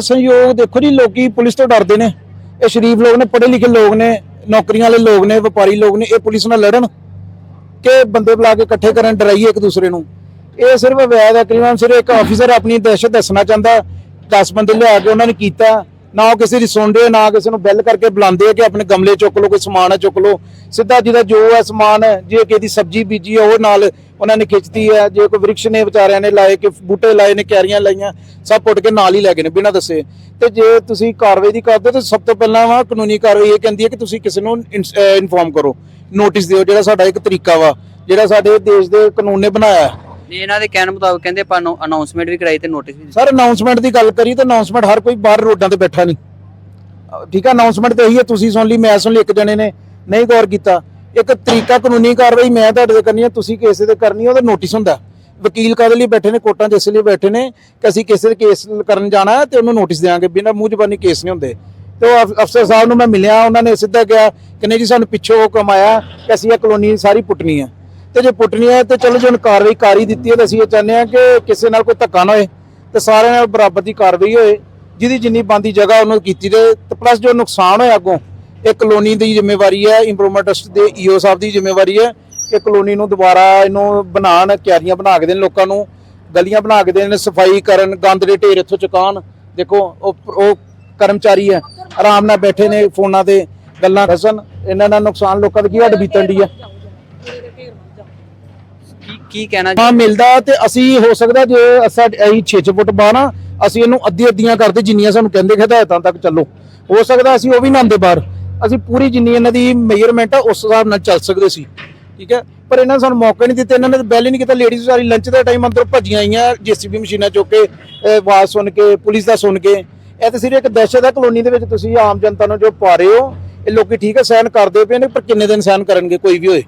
ਸਹਿਯੋਗ ਦੇਖੋ ਜੀ, ਲੋਕੀ ਪੁਲਿਸ ਤੋਂ ਡਰਦੇ ਨੇ। ਇਹ ਸ਼ਰੀਫ ਲੋਕ ਨੇ, ਪੜ੍ਹੇ ਲਿਖੇ ਲੋਕ ਨੇ, ਨੌਕਰੀਆਂ ਵਾਲੇ ਲੋਕ ਨੇ, ਵਪਾਰੀ ਲੋਕ ਨੇ, ਇਹ ਪੁਲਿਸ ਨਾਲ ਲੜਨ ਕਿ ਬੰਦੇ ਬੁਲਾ ਕੇ ਇਕੱਠੇ ਕਰਨ, ਡਰਾਈਏ ਇੱਕ ਦੂਸਰੇ ਨੂੰ। ਇਹ ਸਿਰਫ ਵੈਦ ਹੈ ਕਰੀਬਨ ਸਿਰਫ ਇੱਕ ਆਫੀਸਰ ਆਪਣੀ ਦਹਿਸ਼ਤ ਦੱਸਣਾ ਚਾਹੁੰਦਾ 10 ਬੰਦੇ ਲਿਆ ਕੇ ਉਹਨਾਂ ਨੇ ਕੀਤਾ। ਨਾ ਉਹ ਕਿਸੇ ਦੀ ਸੁਣਦੇ, ਨਾ ਕਿਸੇ ਨੂੰ ਬੈਲ ਕਰਕੇ ਬੁਲਾਉਂਦੇ ਆ ਕਿ ਆਪਣੇ ਗਮਲੇ ਚੁੱਕ ਲਓ, ਕੋਈ ਸਮਾਨ ਹੈ ਚੁੱਕ ਲਓ। ਸਿੱਧਾ ਜਿਹਦਾ ਜੋ ਹੈ ਸਮਾਨ, ਜੇ ਕਿਸੇ ਦੀ ਸਬਜ਼ੀ ਬੀਜੀ ਹੈ ਉਹ ਨਾਲ ਉਹਨਾਂ ਨੇ ਖਿੱਚਤੀ ਹੈ ਜੇ ਕੋਈ ਵ੍ਰਿਕਸ਼ ਨੇ ਵਿਚਾਰਿਆਂ ਨੇ ਲਾਏ ਕਿ ਬੂਟੇ ਲਾਏ ਨੇ ਕਿਆਰੀਆਂ ਲਾਈਆਂ ਸਭ ਪੁੱਟ ਕੇ ਨਾਲ ਹੀ ਲੈ ਗਏ ਨੇ ਬਿਨਾਂ ਦੱਸੇ। ਤੇ ਜੇ ਤੁਸੀਂ ਕਾਰਵਾਈ ਦੀ ਕਰਦੇ ਤਾਂ ਸਭ ਤੋਂ ਪਹਿਲਾਂ ਵਾ ਕਾਨੂੰਨੀ ਕਾਰਵਾਈ ਇਹ ਕਹਿੰਦੀ ਹੈ ਕਿ ਤੁਸੀਂ ਕਿਸੇ ਨੂੰ ਇਨਫੋਰਮ ਕਰੋ। ਨੋਟਿਸ ਦਿਓ ਜਿਹੜਾ ਸਾਡਾ ਇੱਕ ਤਰੀਕਾ ਵਾ ਜਿਹੜਾ ਸਾਡੇ ਦੇਸ਼ ਦੇ ਕਾਨੂੰਨ ਨੇ ਬਣਾਇਆ। ਹੈ ਨਹੀਂ ਇਹਨਾਂ ਦੇ ਕਹਿਣ ਮੁਤਾਬਕ ਕਹਿੰਦੇ ਆਪਾਂ ਅਨਾਉਂਸਮੈਂਟ ਵੀ ਕਰਾਈ ਤੇ ਨੋਟਿਸ ਵੀ ਸਰ ਅਨਾਉਂਸਮੈਂਟ ਦੀ ਗੱਲ ਕਰੀ ਤਾਂ ਅਨਾਉਂਸਮੈਂਟ ਹਰ ਕੋਈ ਬਾਹਰ ਰੋਡਾਂ ਤੇ ਬੈਠਾ ਨਹੀਂ। ਠੀਕ ਹੈ ਅਨਾਉਂਸਮੈਂਟ ਤੇ ਇਹੀ ਹੈ ਤੁਸੀਂ ਸੁਣ ਲਈ ਮੈਂ ਸੁਣ ਲਈ ਇੱਕ ਜਣੇ ਨੇ। ਨਹੀਂ ਗੌਰ ਕੀਤਾ। ਇੱਕ ਤਰੀਕਾ ਕਾਨੂੰਨੀ ਕਾਰਵਾਈ ਮੈਂ ਤੁਹਾਡੇ ਤੇ ਕਰਨੀ ਹੈ ਤੁਸੀਂ ਕਿਸੇ ਤੇ ਕਰਨੀ ਹੈ ਉਹਦਾ ਨੋਟਿਸ ਹੁੰਦਾ। ਵਕੀਲ ਕਾਦੇ ਲਈ ਬੈਠੇ ਨੇ, ਕੋਰਟਾਂ 'ਚ ਇਸ ਲਈ ਬੈਠੇ ਨੇ, ਕਿ ਅਸੀਂ ਕਿਸੇ ਦੇ ਕੇਸ ਕਰਨ ਜਾਣਾ ਹੈ ਤੇ ਉਹਨੂੰ ਨੋਟਿਸ ਦੇਵਾਂਗੇ ਬਿਨਾਂ ਮੂੰਹ ਜ਼ਬਾਨੀ ਕੇਸ ਨਹੀਂ ਹੁੰਦੇ। ਤੇ ਉਹ ਅਫ- ਅਫਸਰ ਸਾਹਿਬ ਨੂੰ ਮੈਂ ਮਿਲਿਆ, ਉਹਨਾਂ ਨੇ ਸਿੱਧਾ ਕਿਹਾ ਕਿ ਨਹੀਂ ਜੀ, ਸਾਨੂੰ ਪਿੱਛੋਂ ਕਮਾਇਆ ਕਿ ਅਸੀਂ ਇਹ ਕਲੋਨੀ ਸਾਰੀ ਪੁੱਟਣੀ ਹੈ ਤੇ ਜੇ ਪੁੱਟਣੀ ਹੈ ਤੇ ਚਲੋ ਜੇ ਹੁਣ ਕਾਰਵਾਈ ਕਰ ਹੀ ਦਿੱਤੀ ਹੈ ਤਾਂ ਅਸੀਂ ਇਹ ਚਾਹੁੰਦੇ ਹਾਂ ਕਿ ਕਿਸੇ ਨਾਲ ਕੋਈ ਧੱਕਾ ਨਾ ਹੋਏ, ਤੇ ਸਾਰਿਆਂ ਨਾਲ ਬਰਾਬਰ ਦੀ ਕਾਰਵਾਈ ਹੋਏ, ਜਿਹਦੀ ਜਿੰਨੀ ਬੰਦੀ ਜਗ੍ਹਾ ਉਹਨੂੰ ਕੀਤੀ ਤੇ ਪਲੱਸ ਜੋ ਨੁਕਸਾਨ ਹੋਇਆ ਅੱਗੋਂ ਇਹ ਕਲੋਨੀ ਦੀ ਜ਼ਿੰਮੇਵਾਰੀ ਹੈ ਇੰਪਰੂਵਮੈਂਟ ਟਰਸਟ ਦੇ ਈਓ ਸਾਹਿਬ ਦੀ ਜ਼ਿੰਮੇਵਾਰੀ ਹੈ ਕਿ ਕਲੋਨੀ ਨੂੰ ਦੁਬਾਰਾ ਇਹਨੂੰ ਬਣਾਉਣ ਕਿਆਰੀਆਂ ਬਣਾ ਕੇ ਦੇਣ ਲੋਕਾਂ ਨੂੰ ਗਲੀਆਂ ਬਣਾ ਕੇ ਦੇਣ ਸਫ਼ਾਈ ਕਰਨ ਗੰਦ ਦੇ ਢੇਰ ਇੱਥੋਂ ਚੁਕਾਉਣ। ਦੇਖੋ ਉਹ ਉਹ ਕਰਮਚਾਰੀ ਹੈ ਆਰਾਮ ਨਾਲ ਬੈਠੇ ਨੇ ਫੋਨਾਂ ਤੇ ਗੱਲਾਂ ਦੱਸਣ ਇਹਨਾਂ ਨਾਲ ਨੁਕਸਾਨ ਲੋਕਾਂ ਦਾ ਕੀ ਹੱਡ ਬੀਤਣ ਦੀ ਹੈ? ਕੀ ਕੀ ਕਹਿਣਾ ਹਾਂ ਮਿਲਦਾ ਤੇ ਅਸੀਂ ਹੋ ਸਕਦਾ ਜੇ ਅਸਾਂ ਅਸੀਂ 6 ਫੁੱਟ ਬਾਹਰ ਅਸੀਂ ਇਹਨੂੰ ਅੱਧੀ ਅੱਧੀਆਂ ਕਰਦੇ ਜਿੰਨੀਆਂ ਸਾਨੂੰ ਕਹਿੰਦੇ ਹਦਾਇਤਾਂ ਤੱਕ ਚੱਲੋ। ਹੋ ਸਕਦਾ ਅਸੀਂ ਉਹ ਵੀ ਨਾ ਆਉਂਦੇ ਬਾਹਰ। ਅਸੀਂ ਪੂਰੀ ਜਿੰਨੀ ਇਹਨਾਂ ਦੀ ਮੇਜਰਮੈਂਟ ਆ, ਉਸ ਹਿਸਾਬ ਨਾਲ ਚੱਲ ਸਕਦੇ ਸੀ। ਠੀਕ ਹੈ? ਪਰ ਇਹਨਾਂ ਨੇ ਸਾਨੂੰ ਮੌਕਾ ਨਹੀਂ ਦਿੱਤਾ। ਇਹਨਾਂ ਨੇ ਬੈਲ ਹੀ ਨਹੀਂ ਕੀਤਾ। ਲੇਡੀਜ਼ ਸਾਰੀ ਲੰਚ ਦਾ ਟਾਈਮ ਅੰਦਰ ਭੱਜੀਆਂ ਆਈਆਂ, ਜੀਸੀਬੀ ਮਸ਼ੀਨਾਂ ਚੁੱਕ ਕੇ ਆਵਾਜ਼ ਸੁਣ ਕੇ, ਪੁਲਿਸ ਦਾ ਸੁਣ ਕੇ। ਇਹ ਤਾਂ ਸਿਰਫ ਇੱਕ ਦਹਿਸ਼ਤ ਹੈ ਕਲੋਨੀ ਦੇ ਵਿੱਚ। ਤੁਸੀਂ ਆਮ ਜਨਤਾ ਨੂੰ ਜੋ ਪਾ ਰਹੇ ਹੋ, ਇਹ ਲੋਕੀ ਠੀਕ ਹੈ ਸਹਿਨ ਕਰਦੇ ਪਏ ਨੇ, ਪਰ ਕਿੰਨੇ ਦਿਨ ਸਹਿਨ ਕਰਨਗੇ, ਕੋਈ ਵੀ ਹੋਏ।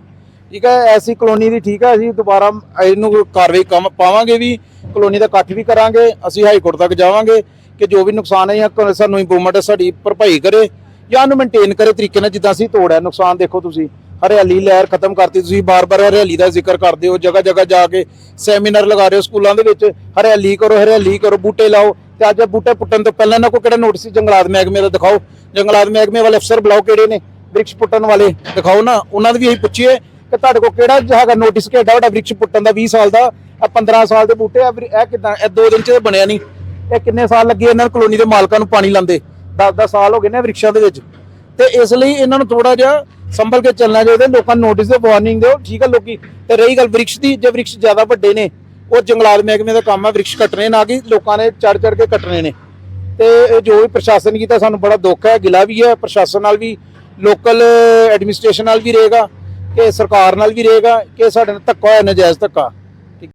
ਠੀਕ ਹੈ ਐਸੀ ਕਲੋਨੀ ਦੀ ਠੀਕ ਹੈ ਅਸੀਂ ਦੁਬਾਰਾ ਇਹਨੂੰ ਕਾਰਵਾਈ ਕੰਮ ਪਾਵਾਂਗੇ ਵੀ, ਕਲੋਨੀ ਦਾ ਇਕੱਠ ਵੀ ਕਰਾਂਗੇ, ਅਸੀਂ ਹਾਈ ਕੋਰਟ ਤੱਕ ਜਾਵਾਂਗੇ, ਕਿ ਜੋ ਵੀ ਨੁਕਸਾਨ ਹੈ ਜਾਂ ਕ- ਸਾਨੂੰ ਇੰਪਰੂਵਮੈਂਟ ਸਾਡੀ ਭਰਪਾਈ ਕਰੇ। ਜਾਂ ਉਹਨੂੰ ਮੇਨਟੇਨ ਕਰੇ ਤਰੀਕੇ ਨਾਲ, ਜਿੱਦਾਂ ਅਸੀਂ ਤੋੜਿਆ, ਨੁਕਸਾਨ ਦੇਖੋ ਤੁਸੀਂ। ਹਰਿਆਲੀ, ਲਹਿਰ ਖਤਮ ਕਰਤੀ ਤੁਸੀਂ। ਬਾਰ-ਬਾਰ ਹਰਿਆਲੀ ਦਾ ਜ਼ਿਕਰ ਕਰਦੇ ਹੋ ਜਗ੍ਹਾ ਜਗ੍ਹਾ ਜਾ ਕੇ ਸੈਮੀਨਾਰ ਲਗਾ ਰਹੇ ਹੋ ਸਕੂਲਾਂ ਦੇ ਵਿੱਚ। ਹਰਿਆਲੀ ਕਰੋ ਹਰਿਆਲੀ ਕਰੋ, ਬੂਟੇ ਲਾਓ। ਤੇ ਅੱਜ ਬੂਟੇ ਪੁੱਟਣ ਤੋਂ ਪਹਿਲਾਂ ਨਾ ਕੋਈ ਕਿਹੜਾ ਨੋਟਿਸ ਜੰਗਲਾਤ ਮਹਿਕਮੇ ਦਾ ਦਿਖਾਓ। ਜੰਗਲਾਤ ਮਹਿਕਮੇ ਵਾਲੇ ਅਫਸਰ ਬੁਲਾਓ ਕਿਹੜੇ ਨੇ? ਬ੍ਰਿਕਸ਼ ਪੁੱਟਣ ਵਾਲੇ ਦਿਖਾਓ ਨਾ। ਉਹਨਾਂ ਦੀ ਵੀ ਅਸੀਂ ਪੁੱਛੀਏ ਕਿ ਤੁਹਾਡੇ ਕੋਲ ਕਿਹੜਾ ਹੈਗਾ ਨੋਟਿਸ ਕਿ ਐਡਾ ਵੱਡਾ ਵ੍ਰਿਕਸ਼ ਪੁੱਟਣ ਦਾ 20 ਸਾਲ ਦਾ ਆ 15 ਸਾਲ ਦੇ ਬੂਟੇ ਆ, ਇਹ ਕਿਦਾਂ? ਇਹ ਦੋ ਦਿਨ ਚ ਤਾਂ ਬਣਿਆ ਨਹੀਂ। ਇਹ ਕਿੰਨੇ ਸਾਲ ਲੱਗੇ ਇਹਨਾਂ ਕਲੋਨੀ ਦੇ ਮਾਲਕਾਂ ਨੂੰ ਪਾਣੀ ਲਾਉਂਦੇ? 10-10 ਸਾਲ ਹੋ ਗਏ ਨੇ ਵ੍ਰਿਕਸ਼ਾਂ ਦੇ ਵਿੱਚ। ਤੇ ਇਸ ਲਈ ਇਹਨਾਂ ਨੂੰ ਥੋੜਾ ਜਿਹਾ ਸੰਭਲ ਕੇ ਚੱਲਣਾ ਚਾਹੀਦਾ, ਲੋਕਾਂ ਨੂੰ ਨੋਟਿਸ ਦਿਓ ਵਾਰਨਿੰਗ ਦਿਓ, ਠੀਕ ਹੈ ਲੋਕੀ। ਤੇ ਰਹੀ ਗੱਲ ਵ੍ਰਿਕਸ਼ ਦੀ, ਜੇ ਵ੍ਰਿਕਸ਼ ਜ਼ਿਆਦਾ ਵੱਡੇ ਨੇ, ਉਹ ਜੰਗਲਾਤ ਮਹਿਕਮੇ ਦਾ ਕੰਮ ਹੈ ਵ੍ਰਿਕਸ਼ ਕੱਟਣੇ ਨਾ ਕਿ ਲੋਕਾਂ ਨੇ ਚੜ ਚੜ ਕੇ ਕੱਟਣੇ ਨੇ। ਤੇ ਇਹ ਜੋ ਵੀ ਪ੍ਰਸ਼ਾਸਨ ਕੀਤਾ, ਸਾਨੂੰ ਬੜਾ ਦੁੱਖ ਹੈ, ਗਿਲਾ ਵੀ ਹੈ, ਪ੍ਰਸ਼ਾਸਨ ਨਾਲ ਵੀ ਲੋਕਲ ਐਡਮਿਨਿਸਟ੍ਰੇਸ਼ਨ ਨਾਲ ਵੀ ਰਹੇਗਾ, ਕਿ ਸਰਕਾਰ ਨਾਲ ਵੀ ਰਹੇਗਾ, ਕਿ ਸਾਡੇ ਨਾਲ ਧੱਕਾ ਹੋਇਆ, ਨਜਾਇਜ਼ ਧੱਕਾ।